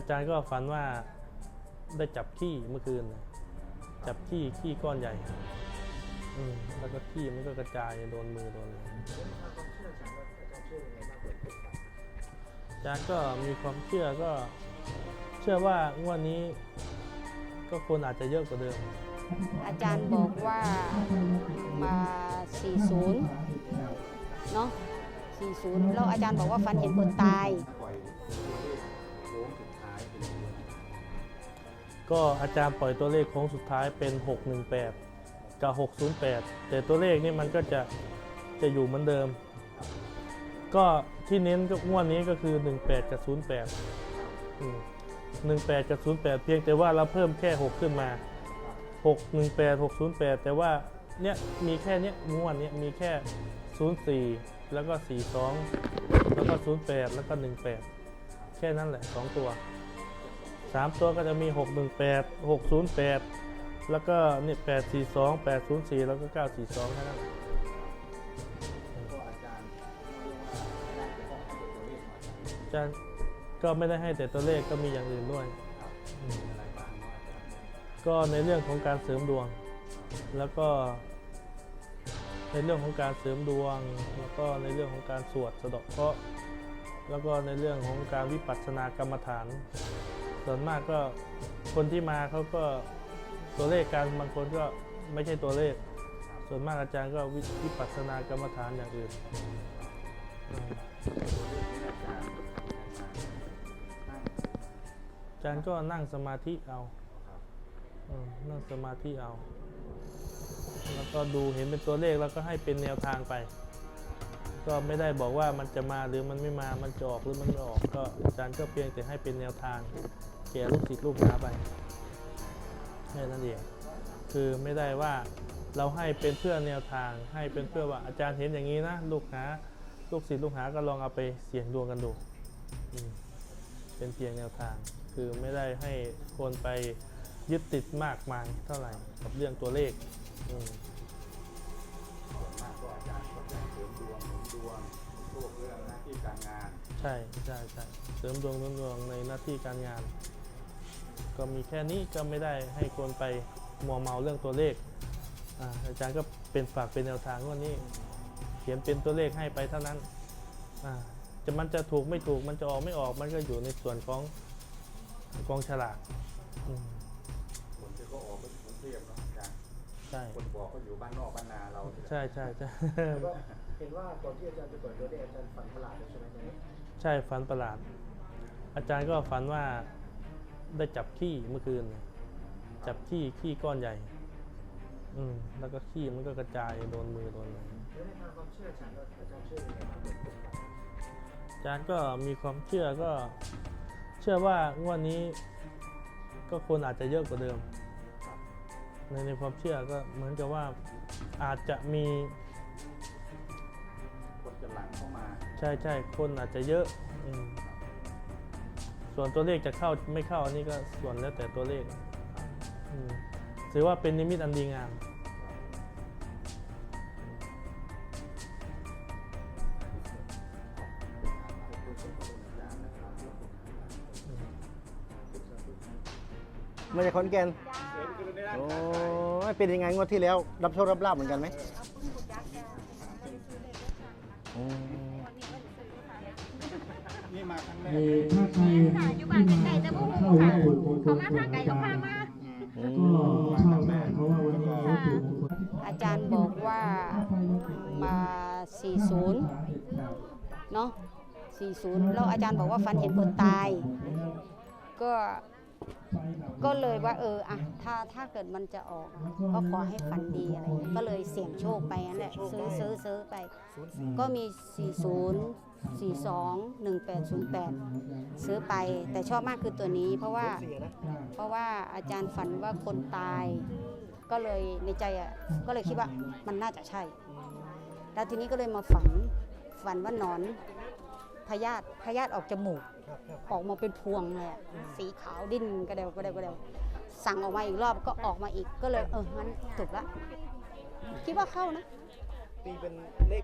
อาจารย์ก็ฝันว่าได้จับขี้เมื่อคืน จับขี้ขี้ก้อนใหญ่แล้วก็ขี้มันก็กระจายโดนมือโดนอะไรอาจารย์ก็มีความเชื่อก็ เชื่อว่างวดนี้ ก็คนอาจจะเยอะกว่าเดิม อาจารย์บอกว่ามา 40 เนาะ40 แล้วอาจารย์บอกว่าฟันเห็นคนตาย ก็อาจารย์ปล่อยตัวเลขโค้งสุดท้ายเป็น 618 กับ 608 แต่ตัวเลขนี่มันก็จะจะอยู่เหมือนเดิม ก็ที่เน้นก็งวดนี้ก็คือ 18 กับ 08อืม18 กับ 08 เพียงแต่ว่าเราเพิ่มแค่ 6 ขึ้นมา 618 608 แต่ว่าเนี่ยมีแค่เนี้ยงวดเนี้ยมีแค่ 04 แล้วก็ 42 แล้วก็ 08 แล้วก็ 18 แค่นั้นแหละ 2 ตัว สามตัวก็จะมี 618 608 แล้วก็นี่842 804 แล้วก็ 942แค่นั้นก็อาจารย์เรียกว่าได้เฉพาะให้ตัวเลขมาอาจารย์ก็ไม่ได้ให้แต่ตัวเลขก็มีอย่างอื่นด้วย ก็ในเรื่องของการเสริมดวง แล้วก็ ในเรื่องของการเสริมดวง แล้วก็ในเรื่องของการสวดสะดาะเคราะห์แล้วก็ในเรื่องของการวิปัสสนากรรมฐาน ส่วนมากก็คนที่มาเขาก็ตัวเลขกันบางคนก็ไม่ใช่ตัวเลข ส่วนมากอาจารย์ก็วิวปัสสนากรรมฐานอย่างอื่นอาจารย์ก็นั่งสมาธิเอาอนั่งสมาธิเอา แล้วก็ดูเห็นเป็นตัวเลขแล้วก็ให้เป็นแนวทางไป ก็ไม่ได้บอกว่ามันจะมาหรือมันไม่มา มันจะออกหรือมันไม่ออก ก็อาจารย์ก็เพียงแต่ให้เป็นแนวทางแก่ลูกศิษย์ลูกหาไปแค่นั้นเองคือไม่ได้ว่าเราให้เป็นเพื่อแนวทาง ให้เป็นเพื่อว่าอาจารย์เห็นอย่างนี้นะลูกหาลูกศิษย์ลูกหาก็ลองเอาไปเสี่ยงดวงกันดูเป็นเพียงแนวทาง คือไม่ได้ให้คนไปยึดติดมากมายเท่าไหร่กับเรื่องตัวเลขส่วนมากก็อาจารย์ก็จะเสริมดวง วงโชคเรื่องหน้าที่การงาน ใช่ใช่ใช่เสริมดวงเสริมดวงในหน้าที่การงาน ก็มีแค่นี้ก็ไม่ได้ให้คนไปมัวเมาเรื่องตัวเลขอาอาจารย์ก็เป็นฝากเป็นแนวทางว่านี้ เขียนเป็นตัวเลขให้ไปเท่านั้นอ่าจะมันจะถูกไม่ถูกมันจะออกไม่ออกมันก็อยู่ในส่วนของกองฉลากอืมคนที่เขาออกก็อยู่กรุงเทพเนาะอาจารย์ ใช่ คนบอกก็อยู่บ้านนอกบ้านนาเราใช่ใช่ใช่ แล้วก็เห็นว่าตอนที่อาจารย์จะเปิดตัวเลขอาจารย์ฝันประหลาดเลยใช่ไหมตอนนี้ใช่ฝันประหลาด อาจารย์ก็ฝันว่าได้จับขี้เมื่อคืนน่ะจับขี้ขี้ก้อนใหญ่ อืม แล้วก็ขี้มันก็กระจายโดนมือโดนอะไรแล้วในทางความเชื่ออาจารย์ว่าอาจารย์เชื่อยังไงบ้างอาจารย์ก็มีความเชื่อก็ เชื่อว่างวดนี้ ก็คนอาจจะเยอะกว่าเดิม ในในความเชื่อก็เหมือนกับว่าอาจจะมีคนจะหลังเข้ามาใช่ใช่คนอาจจะเยอะอืมส่วนตัวเลขจะเข้าไม่เข้าอันนี้ก็ส่วนแล้วแต่ตัวเลขอืมถือว่าเป็นนิมิตอันดีงามมาจากขอนแก่น โอ้ยเป็นยังไงงวดที่แล้ว รับโชครับลาบเหมือนกันไหมอืมนี่มาครั้งแรกถ้าใครค่ะอยู่บ้านใกล้ๆแต่บ่ฮู้ค่ะเขามาทางไกลก็พามาอืก็มชอบมากเพราะว่าวันนี้ก็ถูกอาจารย์บอกว่ามา 40 เนาะ40 แล้วอาจารย์บอกว่าฟันเห็นคนตาย ก็ ก็เลยว่าเอออะถ้าถ้าเกิดมันจะออกอะก็ขอให้ฝันดีอะไรอย่างเงี้ยก็เลยเสี่ยงโชคไปนั่นแหละซื้อซื้อซื้อไป ก็มี 40 42 1808 ซื้อไป แต่ชอบมากคือตัวนี้เพราะว่าเพราะว่าอาจารย์ฝันว่าคนตาย ก็เลยในใจอะก็เลยคิดว่ามันน่าจะใช่ แล้วทีนี้ก็เลยมาฝันฝันว่าหนอนพยาธิพยาธิออกจมูก ออกมาเป็นพวงเลยอะสีขาวดิ้นกระเดวกระเดวกระเดวสั่งออกมาอีกรอบก็ออกมาอีกก็เลยเอองั้นถูกละ คิดว่าเข้านะ ตีเป็นเลข